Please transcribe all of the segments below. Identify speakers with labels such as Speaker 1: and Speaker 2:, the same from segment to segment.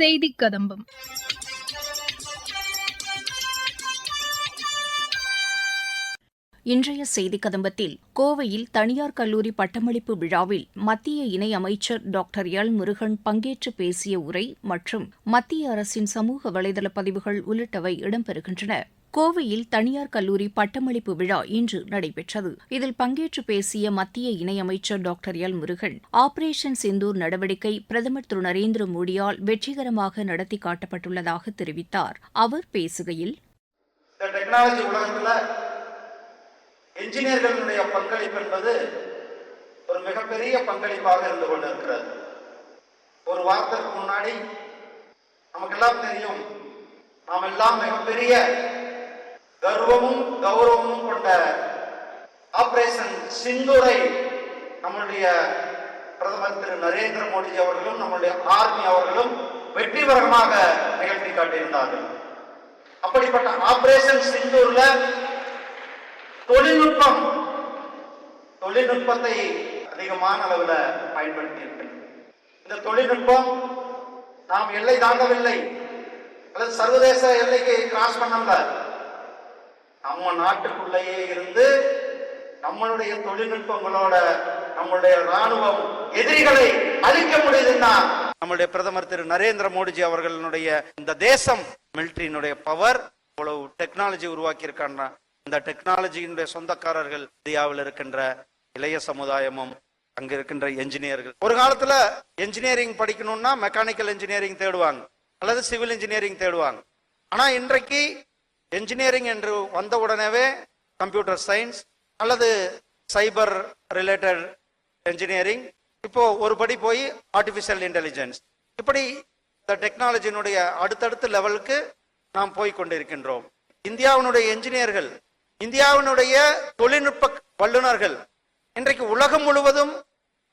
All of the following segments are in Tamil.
Speaker 1: செய்தி கதம்பம் இன்றைய செய்தி கதம்பத்தில் கோவையில் தனியார் கல்லூரி பட்டமளிப்பு விழாவில் மத்திய இணையமைச்சர் டாக்டர் எல் முருகன் பங்கேற்று பேசிய உரை மற்றும் மத்திய அரசின் சமூக வலைதள பதிவுகள் உள்ளிட்டவை இடம்பெறுகின்றன கோவையில் தனியார் கல்லூரி பட்டமளிப்பு விழா இன்று நடைபெற்றது இதில் பங்கேற்று பேசிய மத்திய இணையமைச்சர் டாக்டர் எல் முருகன் ஆபரேஷன் சிந்தூர் நடவடிக்கை பிரதமர் திரு நரேந்திர மோடியால் வெற்றிகரமாக நடத்தி காட்டப்பட்டுள்ளதாக தெரிவித்தார் அவர் பேசுகையில்
Speaker 2: டெக்னாலஜி உலகத்தில் என்ஜினியர்களுடைய பங்களிப்பு என்பது ஒரு மிகப்பெரிய பங்களிப்பாக இருந்து கொண்டிருக்கிறது ஒரு முன்னாடி நமக்கெல்லாம் தெரியும் நாம் எல்லாம் மிகப்பெரிய கர்வமும் கௌரவமும் கொண்ட ஆபரேஷன் சிந்தூரை நம்முடைய பிரதமர் திரு நரேந்திர மோடி அவர்களும் நம்முடைய ஆர்மி அவர்களும் வெற்றிகரமாக நிகழ்த்தி காட்டியிருந்தார்கள் அப்படிப்பட்ட ஆபரேஷன் சிந்தூர்ல தொழில்நுட்பம் தொழில்நுட்பத்தை அதிகமான அளவில் பயன்படுத்தி இருக்கிறது இந்த தொழில்நுட்பம் நாம் எல்லை தாண்டவில்லை அல்லது சர்வதேச எல்லைக்கு கிராஸ் பண்ணல நம்ம நாட்டுக்குள்ளேயே இருந்து நம்மளுடைய தொழில்நுட்பங்களோட நம்மளுடைய ராணுவம் எதிரிகளை அழிக்க முடியுதுன்னா நம்மளுடைய பிரதமர் திரு நரேந்திர மோடிஜி அவர்களுடைய இந்த தேசம் மிலிட்ரியினுடைய பவர் இவ்வளவு டெக்னாலஜி உருவாக்கி இருக்கான்னா இந்த டெக்னாலஜியினுடைய சொந்தக்காரர்கள் இந்தியாவில் இருக்கின்ற இளைய சமுதாயமும் அங்க இருக்கின்ற என்ஜினியர்கள் ஒரு காலத்துல என்ஜினியரிங் படிக்கணும்னா மெக்கானிக்கல் என்ஜினியரிங் தேடுவாங்க அல்லது சிவில் இன்ஜினியரிங் தேடுவாங்க ஆனா இன்றைக்கு என்ஜினியரிங் என்று வந்த உடனேவே கம்ப்யூட்டர் சயின்ஸ் அல்லது சைபர் ரிலேட்டட் என்ஜினியரிங் இப்போ ஒரு படி போய் ஆர்டிஃபிஷியல் இன்டெலிஜென்ஸ் இப்படி இந்த டெக்னாலஜியினுடைய அடுத்தடுத்த லெவலுக்கு நாம் போய் கொண்டிருக்கின்றோம் இந்தியாவினுடைய என்ஜினியர்கள் இந்தியாவினுடைய தொழில்நுட்ப வல்லுநர்கள் இன்றைக்கு உலகம் முழுவதும்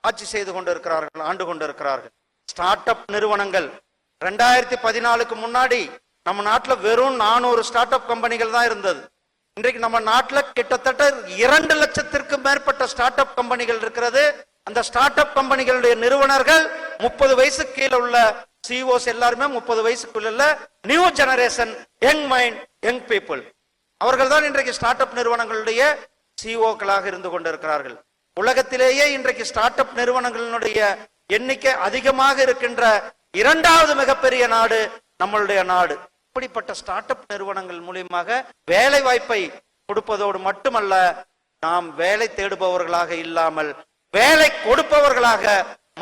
Speaker 2: ஆட்சி செய்து கொண்டிருக்கிறார்கள் ஆண்டு கொண்டிருக்கிறார்கள் ஸ்டார்ட் அப் நிறுவனங்கள் ரெண்டாயிரத்தி பதினாலுக்கு முன்னாடி நம்ம நாட்டில் வெறும் நானூறு ஸ்டார்ட் அப் கம்பெனிகள் தான் இருந்தது இன்றைக்கு நம்ம நாட்டில் கிட்டத்தட்ட இரண்டு லட்சத்திற்கும் மேற்பட்ட ஸ்டார்ட் அப் கம்பெனிகள் இருக்கிறது அந்த ஸ்டார்ட் அப் கம்பெனிகளுடைய நிறுவனர்கள் முப்பது வயசு கீழே உள்ள சிஓஸ் e எல்லாருமே முப்பது வயசுக்குள்ள new generation young mind young people அவர்கள் தான் இன்றைக்கு ஸ்டார்ட் அப் நிறுவனங்களுடைய சிஓக்களாக e இருந்து கொண்டிருக்கிறார்கள் உலகத்திலேயே இன்றைக்கு ஸ்டார்ட் அப் நிறுவனங்களினுடைய எண்ணிக்கை அதிகமாக இருக்கின்ற இரண்டாவது மிகப்பெரிய நாடு நம்மளுடைய நாடு அப்படிப்பட்ட ஸ்டார்ட் அப் நிறுவனங்கள் மூலியமாக வேலை வாய்ப்பை கொடுப்பதோடு மட்டுமல்ல நாம் வேலை தேடுபவர்களாக இல்லாமல் வேலை கொடுப்பவர்களாக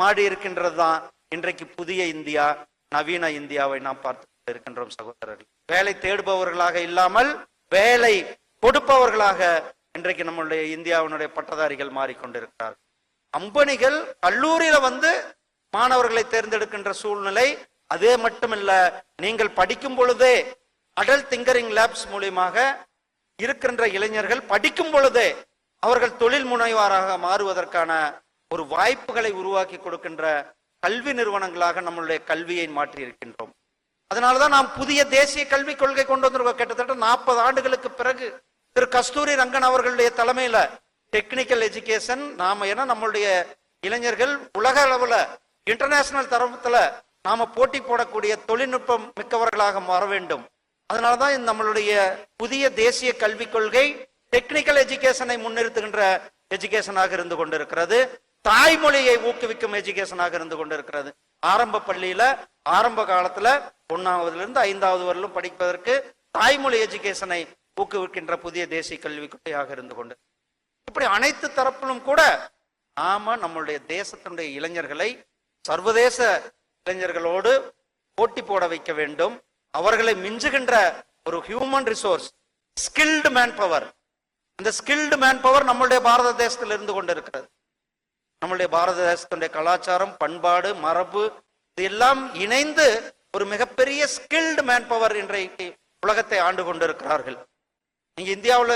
Speaker 2: மாடி இருக்கின்றது தான் இன்றைக்கு புதிய இந்தியா நவீன இந்தியாவை நாம் பார்த்து இருக்கின்றோம் சகோதரர்கள் வேலை தேடுபவர்களாக இல்லாமல் வேலை கொடுப்பவர்களாக இன்றைக்கு நம்மளுடைய இந்தியாவினுடைய பட்டதாரிகள் மாறிக்கொண்டிருக்கிறார்கள் அம்பனிகள் கல்லூரியில வந்து மாணவர்களை தேர்ந்தெடுக்கின்ற சூழ்நிலை அதே மட்டுமில்ல நீங்கள் படிக்கும் பொழுதே அடல் திங்கரிங் லேப்ஸ் மூலியமாக இருக்கின்ற இளைஞர்கள் படிக்கும் பொழுதே அவர்கள் தொழில் முனைவாராக மாறுவதற்கான ஒரு வாய்ப்புகளை உருவாக்கி கொடுக்கின்ற கல்வி நிறுவனங்களாக நம்மளுடைய கல்வியை மாற்றி இருக்கின்றோம் அதனாலதான் நாம் புதிய தேசிய கல்விக் கொள்கை கொண்டு வந்திருக்கோம் கிட்டத்தட்ட நாற்பது ஆண்டுகளுக்கு பிறகு திரு கஸ்தூரி ரங்கன் அவர்களுடைய தலைமையில டெக்னிக்கல் எஜுகேஷன் நாம ஏன்னா நம்மளுடைய இளைஞர்கள் உலக அளவுல இன்டர்நேஷனல் தரத்துல நாம போட்டி போடக்கூடிய தொழில்நுட்பம் மிக்கவர்களாக மாற வேண்டும் அதனாலதான் நம்மளுடைய புதிய தேசிய கல்விக் கொள்கை டெக்னிக்கல் எஜுகேஷனை முன்னிறுத்துகின்ற எஜுகேஷனாக இருந்து கொண்டிருக்கிறது தாய்மொழியை ஊக்குவிக்கும் எஜுகேஷனாக இருந்து கொண்டிருக்கிறது ஆரம்ப பள்ளியில ஆரம்ப காலத்துல ஒன்னாவதுல இருந்து ஐந்தாவது வரையிலும் படிப்பதற்கு தாய்மொழி எஜுகேஷனை ஊக்குவிக்கின்ற புதிய தேசிய கல்விக் கொள்கையாக இருந்து கொண்டு இப்படி அனைத்து தரப்பிலும் கூட நாம நம்மளுடைய தேசத்தினுடைய இளைஞர்களை சர்வதேச இளைஞர்களோடு போட்டி போட வைக்க வேண்டும் அவர்களை மிஞ்சுகின்ற ஒரு human resource skilled man power அந்த ஸ்கில்டு மேன் பவர் நம்மளுடைய பாரத தேசத்தில் இருந்து கொண்டு இருக்கிறது நம்மளுடைய பாரத தேசத்துடைய கலாச்சாரம் பண்பாடு மரபு இதெல்லாம் இணைந்து ஒரு மிகப்பெரிய ஸ்கில்டு மேன் பவர் இன்றைக்கு உலகத்தை ஆண்டு கொண்டிருக்கிறார்கள் நீங்க இந்தியாவில்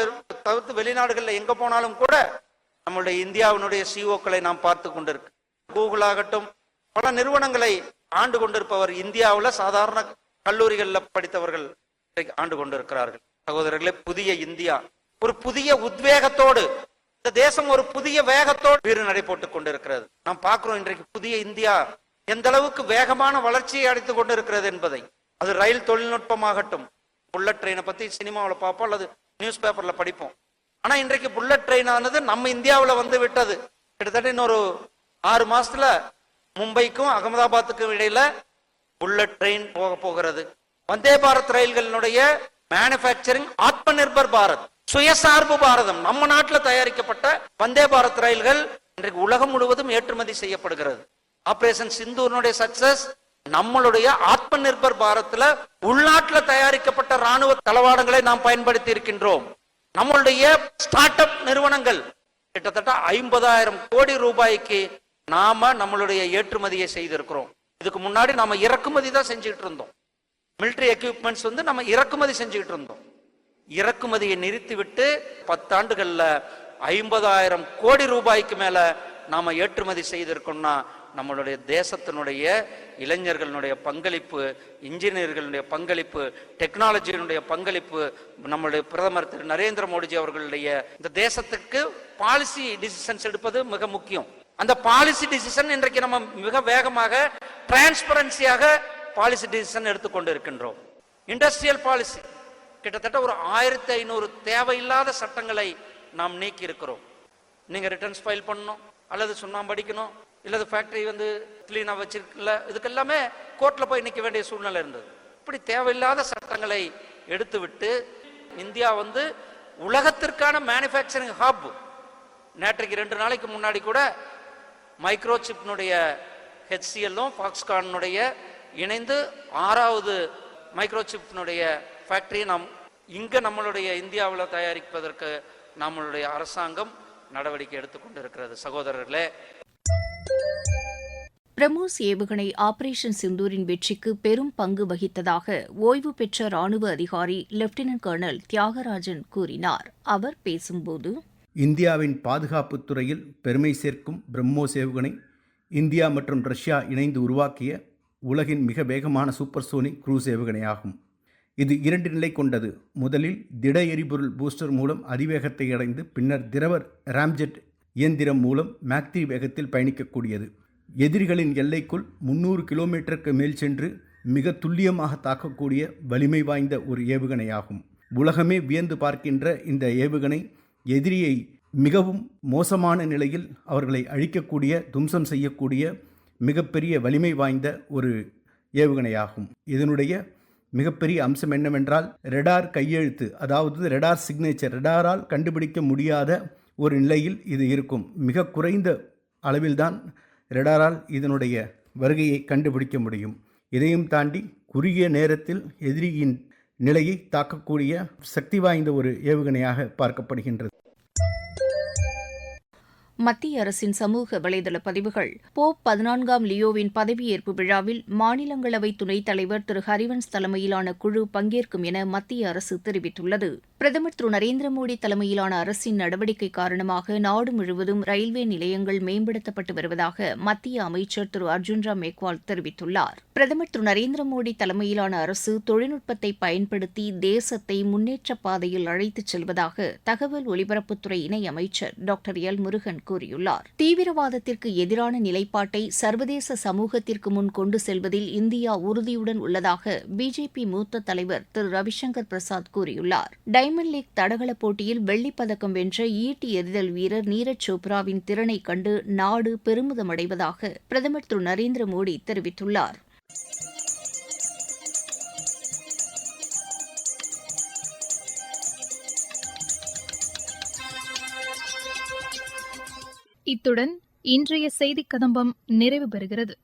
Speaker 2: தவிர்த்து வெளிநாடுகளில் எங்க போனாலும் கூட நம்மளுடைய இந்தியாவினுடைய சிஓக்களை e நாம் பார்த்து கொண்டிருக்கு கூகுள் ஆகட்டும் பல நிறுவனங்களை ஆண்டு கொண்டிருப்பவர் இந்தியாவில் சாதாரண கல்லூரிகளில் படித்தவர்கள் ஆண்டு கொண்டிருக்கிறார்கள் சகோதரர்களே புதிய இந்தியா ஒரு புதிய உத்வேகத்தோடு இந்த தேசம் ஒரு புதிய வேகத்தோடு வீறு நடைபோட்டு கொண்டிருக்கிறது நாம் பார்க்கிறோம் இன்றைக்கு புதிய இந்தியா எந்த அளவுக்கு வேகமான வளர்ச்சியை அடைத்துக் கொண்டிருக்கிறது என்பதை அது ரயில் தொழில்நுட்பமாகட்டும் புல்லட் ட்ரெயினை பத்தி சினிமாவில் பார்ப்போம் அல்லது நியூஸ் பேப்பர்ல படிப்போம் ஆனா இன்றைக்கு புல்லட் ட்ரெயின் ஆனது நம்ம இந்தியாவில் வந்து விட்டது கிட்டத்தட்ட இன்னொரு ஆறு மாசத்துல மும்பைக்கும் அகமதாபாத்துக்கும் இடையில புல்லட் ட்ரெயின் போக போகிறது வந்தே பாரத் ரயில்களினுடைய மேனுஃபேக்சரிங் ஆத்ம நிர்பர் பாரத் சுயசார்பு பாரதம் நம்ம நாட்டில் தயாரிக்கப்பட்ட வந்தே பாரத் ரயில்கள் இன்றைக்கு உலகம் முழுவதும் ஏற்றுமதி செய்யப்படுகிறது ஆபரேஷன் சிந்தூர்னுடைய சக்சஸ் நம்மளுடைய ஆத்ம நிர்பர் பாரத்ல உள்நாட்டில் தயாரிக்கப்பட்ட ராணுவ தளவாடங்களை நாம் பயன்படுத்தி இருக்கின்றோம் நம்மளுடைய ஸ்டார்ட் அப் நிறுவனங்கள் கிட்டத்தட்ட ஐம்பதாயிரம் கோடி ரூபாய்க்கு நாம நம்மளுடைய ஏற்றுமதியை செய்திருக்கிறோம் இதுக்கு முன்னாடி நம்ம இறக்குமதி தான் செஞ்சுக்கிட்டு இருந்தோம் மிலிட்ரி எக்யூப்மெண்ட்ஸ் வந்து நம்ம இறக்குமதி செஞ்சுக்கிட்டு இருந்தோம் இறக்குமதியை நிறுத்திவிட்டு பத்தாண்டுகளில் ஐம்பதாயிரம் கோடி ரூபாய்க்கு மேலே நாம் ஏற்றுமதி செய்திருக்கோம்னா நம்மளுடைய தேசத்தினுடைய இளைஞர்களுடைய பங்களிப்பு இன்ஜினியர்களுடைய பங்களிப்பு டெக்னாலஜியினுடைய பங்களிப்பு நம்மளுடைய பிரதமர் திரு நரேந்திர மோடிஜி அவர்களுடைய இந்த தேசத்துக்கு பாலிசி டிசிஷன்ஸ் எடுப்பது மிக முக்கியம் அந்த பாலிசி டிசிஷன் இன்றைக்கு நம்ம மிக வேகமாக டிரான்ஸ்பரன்சியாக பாலிசி டிசிஷன் எடுத்துக்கொண்டு இருக்கின்றோம் இண்டஸ்ட்ரியல் பாலிசி கிட்டத்தட்ட ஒரு ஆயிரத்தி ஐநூறு தேவையில்லாத சட்டங்களை நாம் நீக்கி இருக்கிறோம் நீங்கள் ரிட்டர்ன்ஸ் ஃபைல் பண்ணணும் அல்லது படிக்கணும் இல்லது ஃபேக்டரி வந்து கிளீனாக வச்சிருக்கல இதுக்கு எல்லாமே கோர்ட்டில் போய் நிற்க வேண்டிய சூழ்நிலை இருந்தது இப்படி தேவையில்லாத சட்டங்களை எடுத்துவிட்டு இந்தியா வந்து உலகத்திற்கான மேனுஃபேக்சரிங் ஹப் நேற்றைக்கு ரெண்டு நாளைக்கு முன்னாடி கூட மைக்ரோசிப்னுடைய ஹெச்சிஎல்லும் ஃபாக்ஸ்கானுடைய இணைந்து ஆறாவது மைக்ரோசிப்னுடைய ஃபேக்ட்ரியை நாம் இங்கே நம்மளுடைய இந்தியாவில் தயாரிப்பதற்கு நம்மளுடைய அரசாங்கம் நடவடிக்கை எடுத்துக்கொண்டு இருக்கிறது சகோதரர்களே
Speaker 1: பிரமோஸ் ஏவுகணை ஆபரேஷன் சிந்தூரின் வெற்றிக்கு பெரும் பங்கு வகித்ததாக ஓய்வு பெற்ற ராணுவ அதிகாரி லெப்டினன்ட் கர்னல் தியாகராஜன் கூறினார் அவர் பேசும்போது
Speaker 3: இந்தியாவின் பாதுகாப்புத் துறையில் பெருமை சேர்க்கும் பிரம்மோ ஏவுகணை இந்தியா மற்றும் ரஷ்யா இணைந்து உருவாக்கிய உலகின் மிக வேகமான சூப்பர் சோனிக் குரூஸ் ஏவுகணையாகும் இது இரண்டு நிலை கொண்டது முதலில் திட எரிபொருள் பூஸ்டர் மூலம் அதிவேகத்தை அடைந்து பின்னர் திரவர் ராம்ஜெட் இயந்திரம் மூலம் மேக்தி வேகத்தில் பயணிக்கக்கூடியது எதிரிகளின் எல்லைக்குள் முன்னூறு கிலோமீட்டருக்கு மேல் சென்று மிக துல்லியமாக தாக்கக்கூடிய வலிமை வாய்ந்த ஒரு ஏவுகணையாகும் உலகமே வியந்து பார்க்கின்ற இந்த ஏவுகணை எதிரியை மிகவும் மோசமான நிலையில் அவர்களை அழிக்கக்கூடிய தும்சம் செய்யக்கூடிய மிகப்பெரிய வலிமை வாய்ந்த ஒரு ஏவுகணையாகும் இதனுடைய மிகப்பெரிய அம்சம் என்னவென்றால் ரெடார் கையெழுத்து அதாவது ரெடார் சிக்னேச்சர் ரெடாரால் கண்டுபிடிக்க முடியாத ஒரு நிலையில் இது இருக்கும் மிக குறைந்த அளவில்தான் ரெடாரால் இதனுடைய வருகையை கண்டுபிடிக்க முடியும் இதையும் தாண்டி குறுகிய நேரத்தில் எதிரியின் நிலையை தாக்கக்கூடிய சக்தி வாய்ந்த ஒரு ஏவுகணையாக பார்க்கப்படுகின்றது
Speaker 1: மத்திய அரசின் சமூக வலைதள பதிவுகள் போப் பதினான்காம் லியோவின் பதவியேற்பு விழாவில் மாநிலங்களவை துணைத் தலைவர் திரு ஹரிவன்ஸ் தலைமையிலான குழு பங்கேற்கும் என மத்திய அரசு தெரிவித்துள்ளது பிரதமர் திரு நரேந்திர மோடி தலைமையிலான அரசின் நடவடிக்கை காரணமாக நாடு முழுவதும் ரயில்வே நிலையங்கள் மேம்படுத்தப்பட்டு வருவதாக மத்திய அமைச்சர் திரு அர்ஜுன்ராம் மேக்வால் தெரிவித்துள்ளார் பிரதமர் திரு நரேந்திர மோடி தலைமையிலான அரசு தொழில்நுட்பத்தை பயன்படுத்தி தேசத்தை முன்னேற்ற பாதையில் அழைத்துச் செல்வதாக தகவல் ஒலிபரப்புத்துறை இணை அமைச்சர் டாக்டர் எல் முருகன் கூறியுள்ளார் தீவிரவாதத்திற்கு எதிரான நிலைப்பாட்டை சர்வதேச சமூகத்திற்கு முன் கொண்டு செல்வதில் இந்தியா உறுதியுடன் உள்ளதாக பிஜேபி மூத்த தலைவர் திரு ரவிசங்கர் பிரசாத் கூறியுள்ளார் டைமண்ட் லீக் தடகள போட்டியில் வெள்ளிப்பதக்கம் வென்ற ஈட்டி எறிதல் வீரர் நீரஜ் சோப்ராவின் திறனை கண்டு நாடு பெருமிதம் அடைவதாக பிரதமர் திரு நரேந்திர மோடி தெரிவித்துள்ளார் இத்துடன் இன்றைய செய்திக் கதம்பம் நிறைவு பெறுகிறது